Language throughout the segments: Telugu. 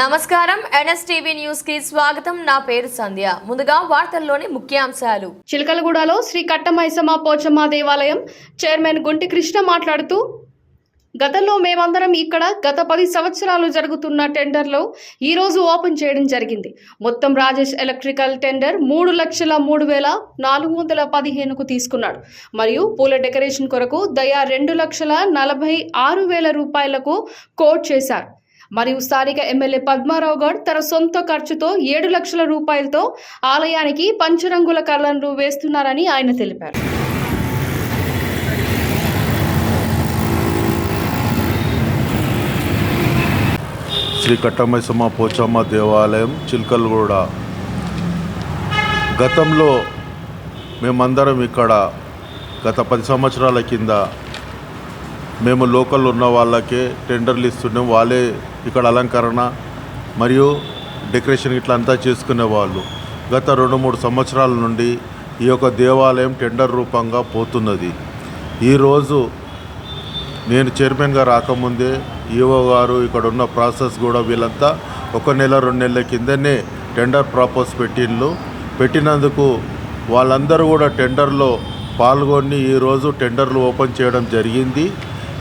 నమస్కారం. ఎన్ఎస్టీవీ న్యూస్కి స్వాగతం. నా పేరు సంధ్య. ముందుగా వార్తల్లోని ముఖ్యాంశాలు. చిలకలగూడలో శ్రీ కట్టమైసమ్మ పోచమ్మ దేవాలయం చైర్మన్ గుంటి కృష్ణ మాట్లాడుతూ గతంలో మేమందరం ఇక్కడ గత పది సంవత్సరాలు జరుగుతున్న టెండర్లో ఈరోజు ఓపెన్ చేయడం జరిగింది. మొత్తం రాజేష్ ఎలక్ట్రికల్ టెండర్ మూడు లక్షల మూడు వేల నాలుగు వందల పదిహేనుకు తీసుకున్నాడు. మరియు పూల డెకరేషన్ కొరకు దయా రెండు లక్షల నలభై ఆరు వేల రూపాయలకు కోట్ చేశారు. మరియు స్థానిక ఎమ్మెల్యే పద్మారావు గౌడ్ తన సొంత ఖర్చుతో ఏడు లక్షల రూపాయలతో ఆలయానికి పంచరంగుల కళ్ళను వేస్తున్నారని ఆయన తెలిపారు. శ్రీ కట్టమైసమ్మ పోచమ్మ దేవాలయం చిల్కల్గూడ. గతంలో మేమందరం ఇక్కడ గత పది సంవత్సరాల కింద మేము లోకల్ ఉన్న వాళ్ళకే టెండర్లు ఇస్తున్నాం వాళ్ళే ఇక్కడ అలంకరణ మరియు డెకరేషన్ ఇట్లా అంతా చేసుకునేవాళ్ళు గత రెండు మూడు సంవత్సరాల నుండి ఈ యొక్క దేవాలయం టెండర్ రూపంగా పోతున్నది. ఈరోజు నేను చైర్మన్గా రాకముందే ఈఓ గారు ఇక్కడ ఉన్న ప్రాసెస్ కూడా వీళ్ళంతా ఒక నెల రెండు నెలల కిందనే టెండర్ ప్రాపోజ్ పెట్టిండ్రు పెట్టినందుకు వాళ్ళందరూ కూడా టెండర్లో పాల్గొని ఈరోజు టెండర్లు ఓపెన్ చేయడం జరిగింది.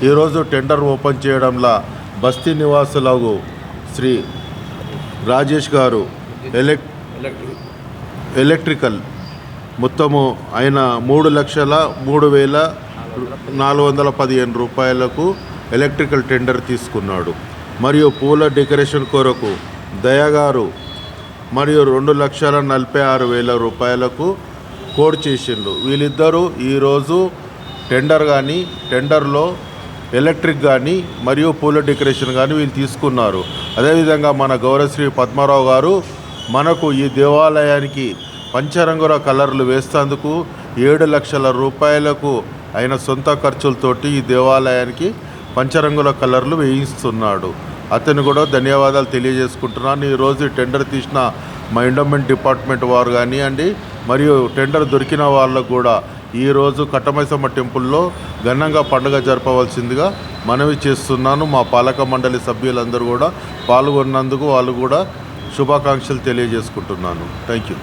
ఈరోజు టెండర్ ఓపెన్ చేయడంలో బస్తీ నివాసులకు శ్రీ రాజేష్ గారు ఎలక్ ఎలక్ట్రికల్ మొత్తము ఆయన మూడు లక్షల మూడు వేల నాలుగు వందల పదిహేను రూపాయలకు ఎలక్ట్రికల్ టెండర్ తీసుకున్నాడు. మరియు పూల డెకరేషన్ కొరకు దయగారు మరియు రెండు లక్షల నలభై ఆరు వేల రూపాయలకు కోడ్ చేసిండ్రు. వీళ్ళిద్దరూ ఈరోజు టెండర్ కానీ టెండర్లో ఎలక్ట్రిక్ కానీ మరియు పూల డెకరేషన్ కానీ వీళ్ళు తీసుకున్నారు. అదేవిధంగా మన గౌరవశ్రీ పద్మారావు గారు మనకు ఈ దేవాలయానికి పంచరంగుల కలర్లు వేస్తేందుకు ఏడు లక్షల రూపాయలకు ఆయన సొంత ఖర్చులతోటి ఈ దేవాలయానికి పంచరంగుల కలర్లు వేయిస్తున్నాడు. అతను కూడా ధన్యవాదాలు తెలియజేసుకుంటున్నాను. ఈరోజు టెండర్ తీసిన మా ఎండోమెంట్ డిపార్ట్మెంట్ వారు కానివ్వండి మరియు టెండర్ దొరికిన వాళ్ళకు కూడా ఈరోజు కట్టమైసమ్మ టెంపుల్లో ఘనంగా పండుగ జరపవలసిందిగా మనవి చేస్తున్నాను. మా పాలక మండలి సభ్యులందరూ కూడా పాల్గొన్నందుకు వాళ్ళు కూడా శుభాకాంక్షలు తెలియజేసుకుంటున్నాను. Thank you